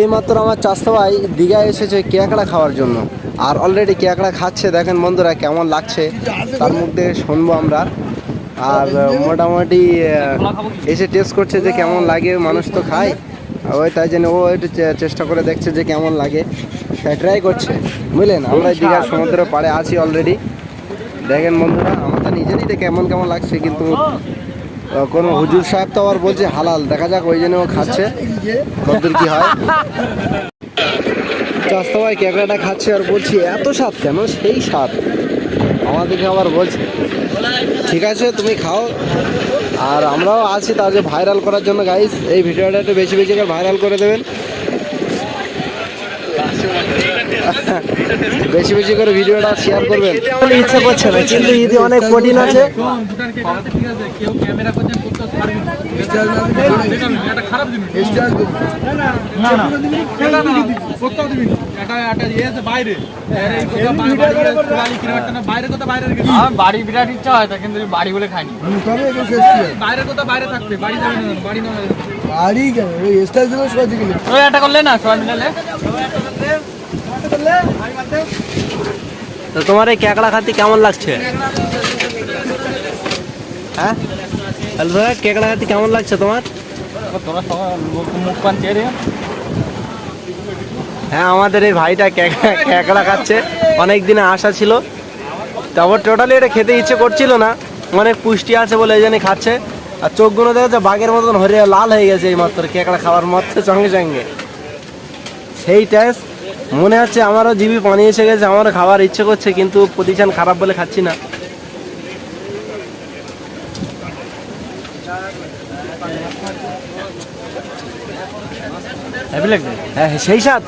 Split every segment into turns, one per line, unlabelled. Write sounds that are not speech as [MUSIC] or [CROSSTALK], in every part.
এইমাত্র আমার চাষতো ভাই দীঘায় এসেছে কেকড়া খাওয়ার জন্য। আর অলরেডি কেকড়া খাচ্ছে, দেখেন বন্ধুরা কেমন লাগছে। তার মধ্যে শুনব আমরা। আর মোটামুটি এসে টেস্ট করছে যে কেমন লাগে, মানুষ তো খায়। ওই তাই জন্য ও একটু চেষ্টা করে দেখছে যে কেমন লাগে। তাই ট্রাই করছে। বুঝলেন? আমরা দীঘার সমুদ্রের পাড়ে আছি অলরেডি দেখেন বন্ধুরা, আমাদের নিজেরই কেমন কেমন লাগছে, কিন্তু কোনো হুজুর সাহেব তো আবার বলছে হালাল, দেখা যাক ওই জন্য খাচ্ছে। কতদূর কি হয়? চাস্তা ভাই ক্যাকড়াটা খাচ্ছে আর বলছি, এত স্বাদ কেন? সেই স্বাদ। আমাদেরকে আবার বলছে, ঠিক আছে, তুমি খাও। আর আমরাও আছি তার যে ভাইরাল করার জন্য গাইস এই ভিডিওটা একটু বেশি বেশি করে ভাইরাল করে দেবেন। বেশি বেশি করে ভিডিওটা শেয়ার করবেন। ইচ্ছা করছে না কিন্তু ঈদে অনেক প্রোটিন আছে।
কোথাও বাড়ি
বিরাট ইচ্ছা হয় তো কিন্তু বাড়ি বলে খাইনি।
বাইরে কথা বাইরে থাকবে বাড়ি যাবে না বাড়ি না
বাড়ি কেন ওই স্টাইল দিলে সবাই দিকে
একটা করলে না সবাই মিলে
তো তোমার এই ক্যাকড়া খাতে কেমন লাগছে? হ্যাঁ? ক্যাকড়া খাতে কেমন লাগছে তোমার? হ্যাঁ আমাদের এই ভাইটা ক্যাকড়া- ক্যাকড়া খাচ্ছে। অনেক দিনে আশা ছিল। তারপর টোটালি এটা খেতে ইচ্ছে করছিল না। অনেক পুষ্টি আছে বলে এই জন্য খাচ্ছে। আর চোখগুলো দেখা বাঘের মতন হরে লাল হয়ে গেছে এই মাত্র ক্যাকড়া খাওয়ার মধ্যে সঙ্গে সঙ্গে। সেই টেস্ট মনে হচ্ছে আমারও জিবি পানি এসে গেছে আমারও খাওয়ার ইচ্ছে করছে কিন্তু পজিশন খারাপ বলে খাচ্ছি না। হ্যাঁ সেই স্বাদ।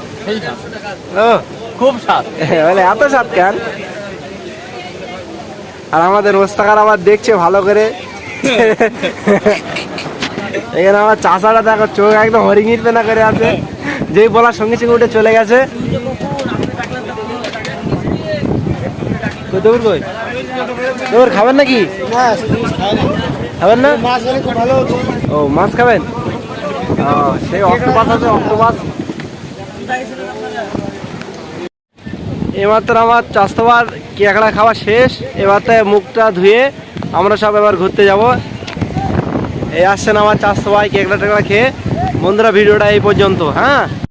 ও।
খুব স্বাদ।
বলে [LAUGHS] এত স্বাদ কেন? আর আমাদের ওস্তাকার আবার দেখছে ভালো করে। [LAUGHS] এখানে আমার চাষাটা দেখো চোখ একদম হরিঙ্গির পেনা করে আছে। যেই বলার সঙ্গে সঙ্গে উঠে চলে গেছে। দৌড় কই? দৌড় খাবেন নাকি? খাবেন না? ও, মাছ খাবেন? সেই অক্টোপাস আছে, অক্টোপাস। এমাত্র আমার চাষতবার কেকড়া খাওয়া শেষ। এবার মুখটা ধুয়ে আমরা সব এবার ঘুরতে যাব। এই আসছেন আমার চারশো ভাই কেকড়া টেকড়া খেয়ে। বন্ধুরা ভিডিওটা এই পর্যন্ত হ্যাঁ?